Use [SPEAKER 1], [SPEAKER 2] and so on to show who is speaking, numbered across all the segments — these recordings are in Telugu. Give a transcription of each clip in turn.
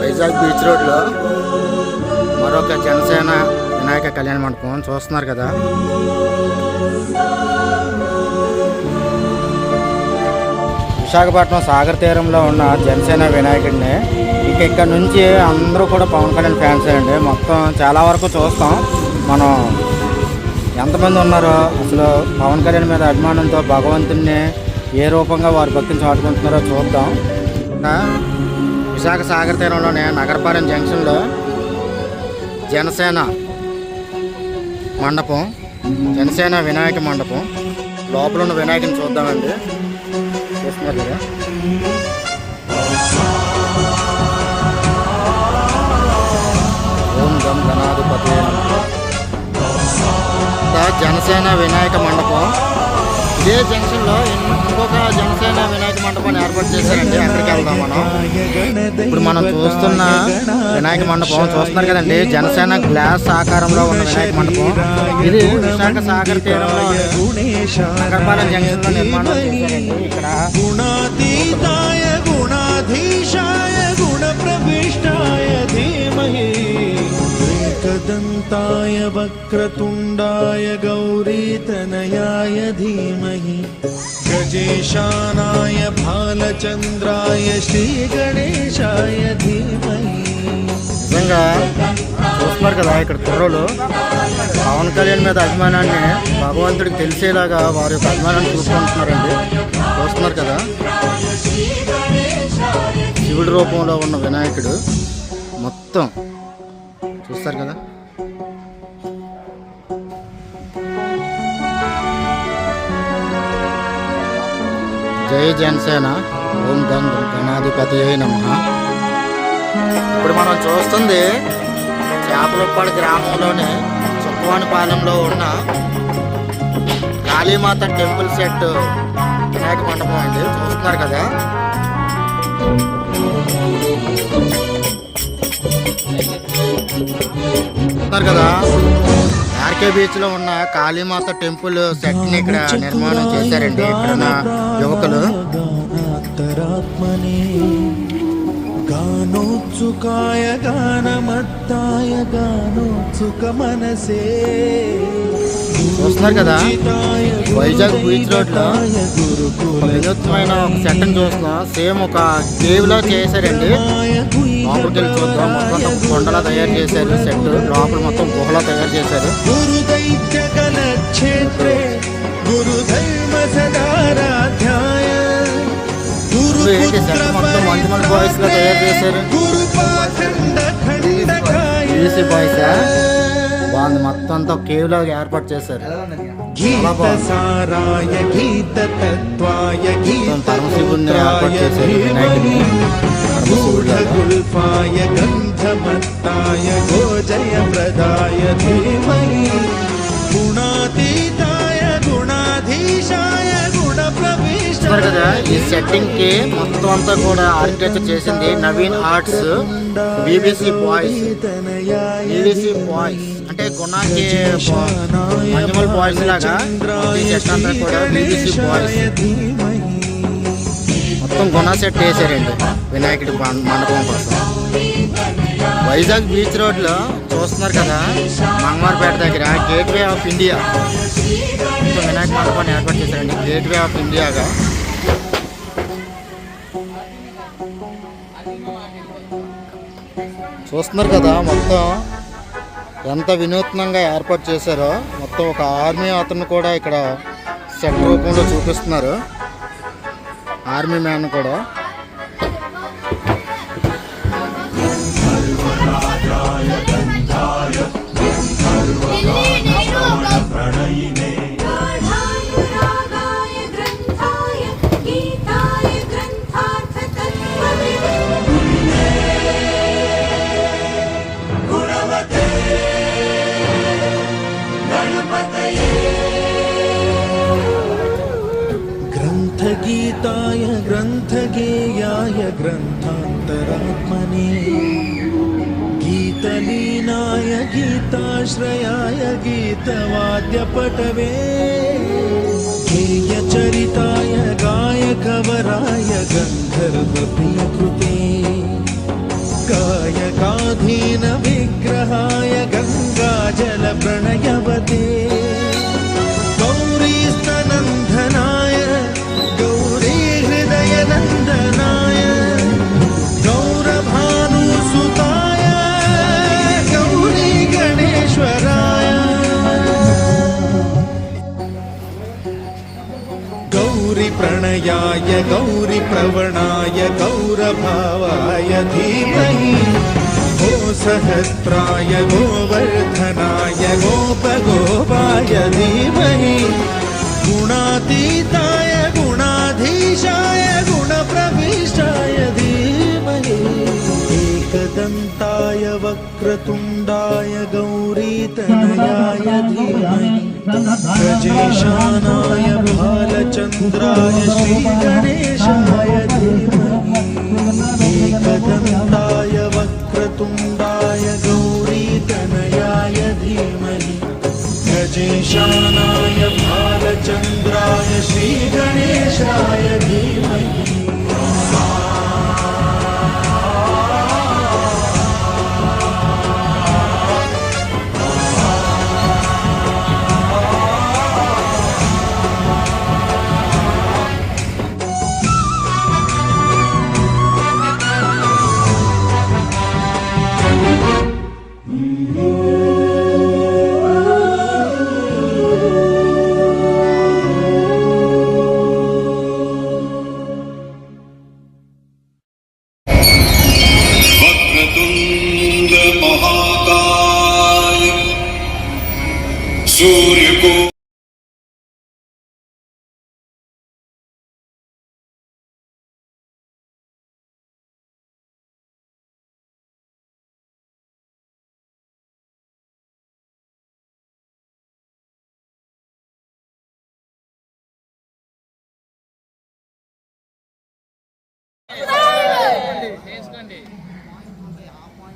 [SPEAKER 1] వైజాగ్ బీచ్ రోడ్లో మరొక జనసేన వినాయక కళ్యాణ మండపం చూస్తున్నారు కదా. విశాఖపట్నం సాగర్ తీరంలో ఉన్న జనసేన వినాయకుడిని ఇంక ఇక్కడ నుంచి అందరూ కూడా పవన్ కళ్యాణ్ ఫ్యాన్స్ అండి. మొత్తం చాలా వరకు చూస్తాం. మనం ఎంతమంది ఉన్నారో అసలు పవన్ కళ్యాణ్ మీద అభిమానంతో భగవంతుడిని ఏ రూపంగా వారు భక్తిని చాటుకుంటున్నారో చూద్దాం. విశాఖ సాగర్ తీరంలోనే నగరపాలెం జంక్షన్లో జనసేన మండపం జనసేన వినాయక మండపం లోపల ఉన్న వినాయకుని చూద్దామండి. చూస్తున్నారు కదా? ఓం గం గణాధిపతి జనసేన వినాయక మండపం ఇదే జంక్షన్లో ఇంకొక జంక్షన్ వినాయక మండపం ఏర్పాటు చేశారండి. అక్కడికి వెళ్దాం మనం. ఇప్పుడు మనం చూస్తున్న వినాయక మండపం చూస్తున్నారు కదండి. జనసేన గ్లాస్ ఆకారంలో ఉన్న వినాయక మండపం. ఇది విశాఖ సాగర్ తీరంలో నగరపాలెం జంక్షన్లో ఇక్కడ
[SPEAKER 2] వక్రతుండాయ గౌర गौरीतनयाय धीमहि गजेशानाय भालचन्द्राय श्रीगणेशाय धीमहि
[SPEAKER 1] నిజంగా చూస్తున్నారు కదా ఇక్కడ కుర్రోలు పవన్ కళ్యాణ్ మీద అభిమానాన్ని భగవంతుడికి తెలిసేలాగా వారి యొక్క అభిమానాన్ని చూసుకుంటున్నారండి చూస్తున్నారు కదా శివుడి రూపంలో ఉన్న వినాయకుడు మొత్తం చూస్తారు కదా జై జనసేన. ఓం గంగ గణాధిపతి అయి నమ. ఇప్పుడు మనం చూస్తుంది చేపలపాడు గ్రామంలోని చుక్కవానిపాలెంలో ఉన్న కాళీమాత టెంపుల్ సెట్ వినాయక మండపం అండి. చూస్తున్నారు కదా? చూస్తున్నారు కదా? ఆర్కే బీచ్లో ఉన్న కాళీమాత టెంపుల్ సెట్ని ఇక్కడ నిర్మాణం చేశారండి. ఇక్కడ యువకులు.
[SPEAKER 2] గానోత్సుకాయ గానమత్తాయ గానోత్సుక మనసే.
[SPEAKER 1] చూస్తున్నారు కదా వైజాగ్ బీచ్ రోడ్లో వినూత్నమైన ఒక సెట్ని చూస్తున్నాం. సేమ్ ఒక కేవ్లో చేశారండి. చూద్దాం. మొత్తం కొండలా తయారు చేశారు. సెట్ లోపల మొత్తం గుహలా తయారు చేశారు. ఏంటి మొత్తం మంచి మంచి బాయ్స్ తయారు చేశారు. అంతా కేవ్ లాగా ఏర్పాటు చేశారు. ఏర్పాటు చేశారు.
[SPEAKER 2] గూఢగుల్ఫాయ గంధమత్తాయ గోజయ ప్రదాయ ధీమహి. గుణాతీతాయ గుణాధీశాయ
[SPEAKER 1] చూస్తున్నారు కదా ఈ సెట్టింగ్కి మొత్తం అంతా కూడా ఆర్కిటెక్చర్ చేసింది Naveen arts BBC boys BBC boys అంటే గుణాకి మన్యుమల్ బాయ్స్ లాగా ఈ సెట్ అంతా కూడా బీబీసీ బాయ్స్ మొత్తం గుణ సెట్ వేసారండి వినాయకుడి మండపం కోసం. వైజాగ్ బీచ్ రోడ్లో చూస్తున్నారు కదా మంగమారపేట దగ్గర గేట్వే ఆఫ్ ఇండియా వినాయక మండపాన్ని ఏర్పాటు చేశారండి గేట్వే ఆఫ్ ఇండియాగా చూస్తున్నారు కదా మొత్తం ఎంత వినూత్నంగా ఏర్పాటు చేశారో మొత్తం ఒక ఆర్మీ అతను కూడా ఇక్కడ సెట్ రూపంలో చూపిస్తున్నారు. ఆర్మీ మ్యాన్ కూడా
[SPEAKER 2] गीताश्रयाय गीतवाद्यपटवे हेयचरिताय गायकवराय गन्धर्वप्रियकृते गायकाधीनवे गौरवोज्ज्वलमङ्गलाय गौरिप्रवणाय गौरभावाय धीमहि। गोसहस्राय गोवर्धनाय गोपगोपाय धीमहि। गुणातीताय गुणाधीशाय गुणप्रविष्टाय धीमहि। एकदन्ताय वक्रतुण्डाय गौरीतनयाय धीमहि। गजेशानाय बालचन्द्राय श्रीगणेशाय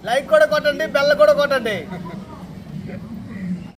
[SPEAKER 3] లైక్ కూడా కొట్టండి బెల్ల కూడా కొట్టండి.